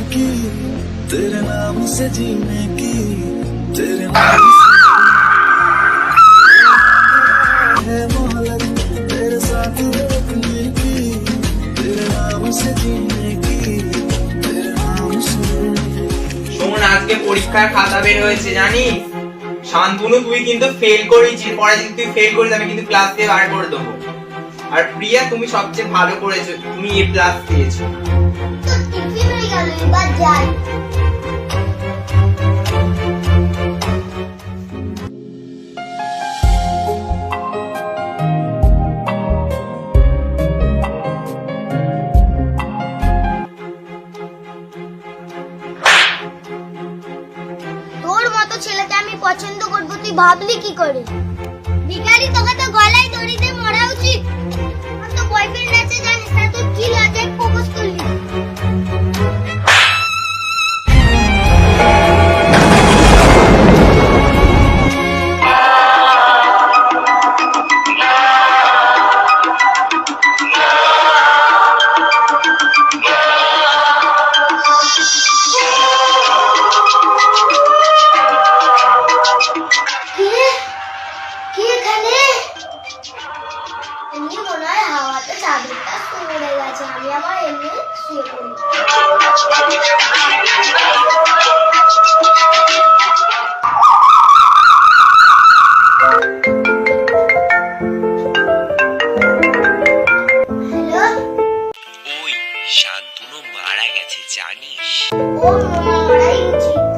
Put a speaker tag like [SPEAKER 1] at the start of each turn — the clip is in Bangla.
[SPEAKER 1] की तेरे नाम से जीने की तेरे नाम से है मोहलत तेरे साथ रखने की तेरे नाम से जीने की तेरे नाम से
[SPEAKER 2] শোন আজকে পরীক্ষার খাতা বের হয়েছে জানিস শান্তনু তুই কিন্তু ফেল করেছিস পরে যদি তুই ফেল করিস আমি কিন্তু ক্লাস দিয়ে বার করে দেবো আর প্রিয়া তুমি সবচেয়ে ভালো করেছো তুমি এ প্লাস পেয়েছো
[SPEAKER 3] ছেলেকে আমি পছন্দ করব তুই ভাবলি কি করে? ভিখারি তোকে তো গলায় দড়ি দিয়ে আমার এমনি মারা গেছে জানিস? ও মারা গেছে।